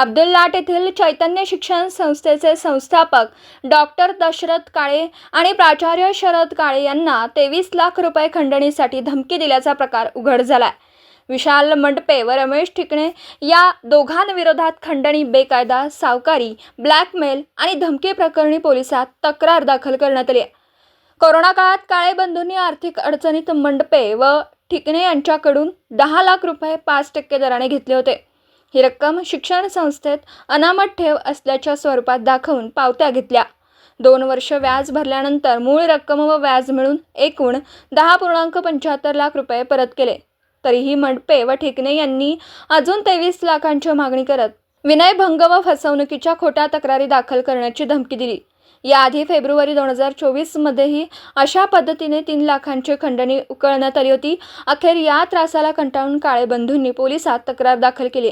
अब्दुल्लाट येथील चैतन्य शिक्षण संस्थेचे संस्थापक डॉक्टर दशरथ काळे आणि प्राचार्य शरद काळे यांना तेवीस लाख रुपये खंडणीसाठी धमकी दिल्याचा प्रकार उघड झाला विशाल मंडपे व रमेश ठिकणे या दोघांविरोधात खंडणी बेकायदा सावकारी ब्लॅकमेल आणि धमकी प्रकरणी पोलिसात तक्रार दाखल करण्यात आली आहे. कोरोना काळात काळे बंधूंनी आर्थिक अडचणीत मंडपे व ठिकणे यांच्याकडून दहा लाख रुपये पाच टक्के दराने घेतले होते. ही रक्कम शिक्षण संस्थेत अनामत ठेव असल्याच्या स्वरूपात दाखवून पावत्या घेतल्या. दोन वर्ष व्याज भरल्यानंतर मूळ रक्कम व व्याज मिळून एकूण दहा पूर्णांक पंच्याहत्तर लाख रुपये परत केले. तरीही मंडपे व ठिकणे यांनी अजून तेवीस लाखांची मागणी करत विनयभंग व फसवणुकीच्या खोट्या तक्रारी दाखल करण्याची धमकी दिली. याआधी फेब्रुवारी दोन हजार चोवीसमध्येही अशा पद्धतीने तीन लाखांची खंडणी उकळण्यात आली होती. अखेर या त्रासाला कंटाळून काळे बंधूंनी पोलिसात तक्रार दाखल केली.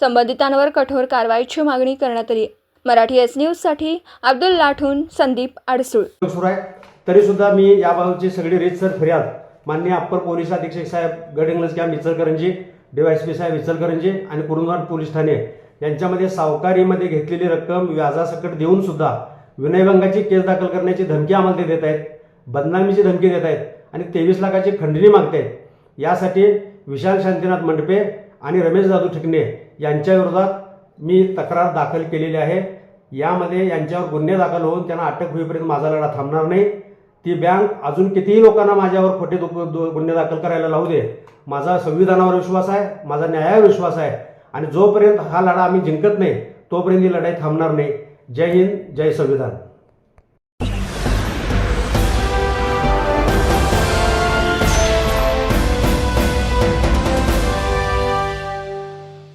संबंधितांवर कठोर कारवाईची मागणी करण्यात आली. मराठी एस न्यूजसाठी अब्दुल लाठून संदीप आडसूळ. सुरू आहे तरी सुद्धा मी याबाबतची सगळी रीतसर फिर्याद माननीय अप्पर पोलीस अधीक्षक साहेब गडिंग्लज कॅम्प इचलकरंजी डीवायएसपी साहेब इचलकरंजी आणि कुरुंदवाड पोलीस ठाणे यांच्यामध्ये सावकारीमध्ये घेतलेली रक्कम व्याजासकट देऊन सुद्धा विनयभंगाची केस दाखल करण्याची धमकी आम्हाला ते देत आहेत बदनामीची धमकी देत आहेत आणि तेवीस लाखाची खंडणी आहेत यासाठी विशाल शांतीनाथ मंडपे आणि रमेश जाधव ठिकणे यांच्याविरोधात मी तक्रार दाखल केलेली आहे. यामध्ये यांच्यावर गुन्हे दाखल होऊन त्यांना अटक होईपर्यंत माझा लढा थांबणार नाही. ती बँक अजून कितीही लोकांना माझ्यावर खोटे दुख- गुन्हे दाखल करायला लावू दे. माझा संविधानावर विश्वास आहे माझा न्यायावर विश्वास आहे. आणि जोपर्यंत हा लढा आम्ही जिंकत नाही तोपर्यंत ही लढाई थांबणार नाही. जय हिंद जय संविधान.